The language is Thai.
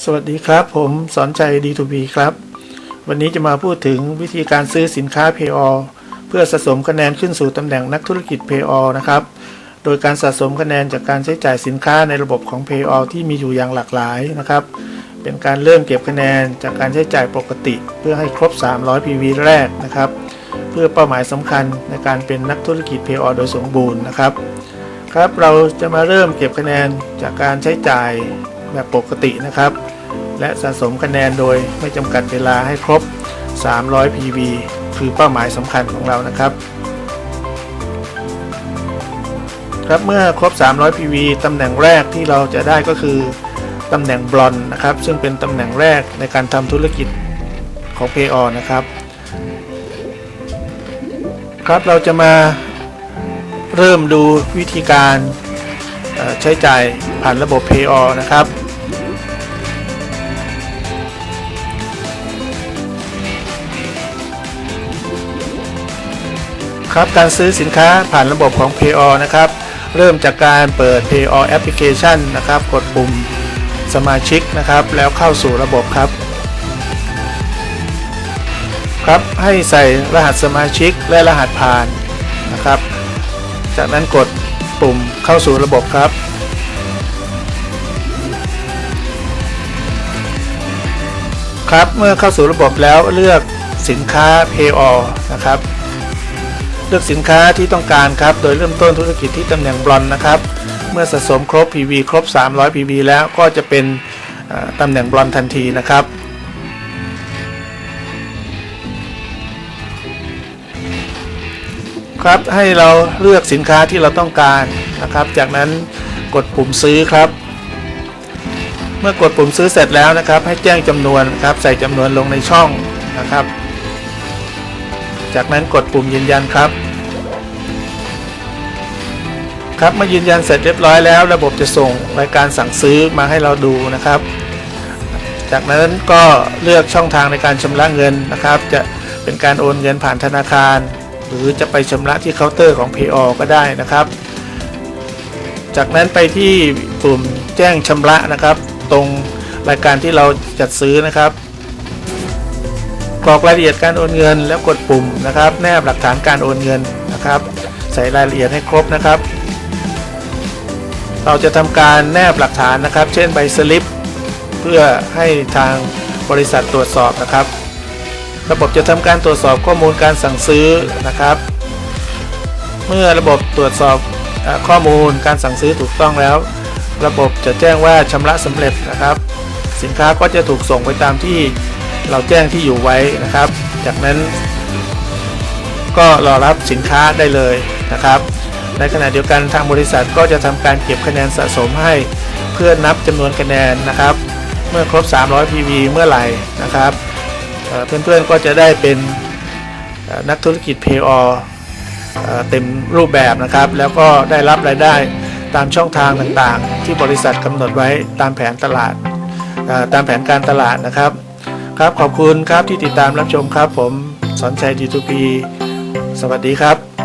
สวัสดีครับ ผมสอนใจ D2B ครับ วันนี้จะมาพูดถึงวิธีการซื้อสินค้า Payor เพื่อสะสมคะแนนขึ้นสู่ตำแหน่งนักธุรกิจ Payor นะครับ โดยการสะสมคะแนนจากการใช้จ่ายสินค้าในระบบของ Payor ที่มีอยู่อย่างหลากหลายนะครับ เป็นการเริ่มเก็บคะแนนจากการใช้จ่ายปกติ เพื่อให้ครบ 300 PV แรกนะครับ เพื่อเป้าหมายสำคัญในการเป็นนักธุรกิจ Payor โดยสมบูรณ์นะครับครับเราจะมาเริ่มเก็บคะแนนจากการใช้จ่าย แบบปกตินะครับ และสะสมคะแนนโดยไม่จำกัดเวลาให้ครบ 300 PV คือเป้าหมายสำคัญของเรานะครับครับเมื่อครบ 300 PV ตำแหน่งแรกที่เราจะได้ก็คือตำแหน่งบลอนนะครับ ซึ่งเป็นตำแหน่งแรกในการทำธุรกิจของ p a y o นะครับ ครับเราจะมาเริ่มดูวิธีการใช้จ่ายผ่านระบบ p a y o นะครับ ครับการซื้อสินค้าผ่านระบบของ Payor นะครับ เริ่มจากการเปิด Payor Application นะครับ กดปุ่มสมาชิกนะครับ แล้วเข้าสู่ระบบครับ ครับให้ใส่รหัสสมาชิกและรหัสผ่านนะครับ จากนั้นกดปุ่มเข้าสู่ระบบครับครับเมื่อเข้าสู่ระบบแล้วเลือกสินค้า Payor นะครับ ลือกสินค้าที่ต้องการครับ โดยเริ่มต้นธุรกิจที่ตำแหน่งบลอนนะครับ เมื่อสะสมครบ PV ครบ 300 PV แล้วก็จะเป็นตำแหน่งบลอนทันทีนะครับครับให้เราเลือกสินค้าที่เราต้องการนะครับ จากนั้นกดปุ่มซื้อครับ เมื่อกดปุ่มซื้อเสร็จแล้วนะครับ ให้แจ้งจำนวนครับ ใส่จำนวนลงในช่องนะครับ จากนั้นกดปุ่มยืนยันครับ ครับเมื่อยืนยันเสร็จเรียบร้อยแล้ว ระบบจะส่งรายการสั่งซื้อมาให้เราดูนะครับ จากนั้นก็เลือกช่องทางในการชำระเงินนะครับ จะเป็นการโอนเงินผ่านธนาคาร หรือจะไปชำระที่เคาน์เตอร์ของ Payor ก็ได้นะครับ จากนั้นไปที่ปุ่มแจ้งชำระนะครับ ตรงรายการที่เราจัดซื้อนะครับ กรอกรายละเอียดการโอนเงิน แล้วกดปุ่มนะครับ แนบหลักฐานการโอนเงินนะครับ ใส่รายละเอียดให้ครบนะครับ เราจะทำการแนบหลักฐานนะครับ เช่นใบสลิป เพื่อให้ทางบริษัทตรวจสอบนะครับ ระบบจะทำการตรวจสอบข้อมูลการสั่งซื้อนะครับ เมื่อระบบตรวจสอบข้อมูลการสั่งซื้อถูกต้องแล้ว ระบบจะแจ้งว่าชำระสำเร็จนะครับ สินค้าก็จะถูกส่งไปตามที่ เราแจ้งที่อยู่ไว้นะครับ จากนั้น ก็รอรับสินค้าได้เลยนะครับ ในขณะเดียวกันทางบริษัทก็จะทำการเก็บคะแนนสะสมให้เพื่อนับจำนวนคะแนนนะครับ เมื่อครบ 300 PV เมื่อไหร่นะครับเเพื่อนๆก็จะได้เป็นนักธุรกิจ p a y o เอ่อเต็มรูปแบบนะครับ แล้วก็ได้รับรายได้ตามช่องทางต่างๆ ที่บริษัทกำหนดไว้ตามแผนตลาดตามแผนการตลาดนะครับ ครับขอบคุณครับที่ติดตามรับชมครับ ผมสอนชัย D2P สวัสดีครับ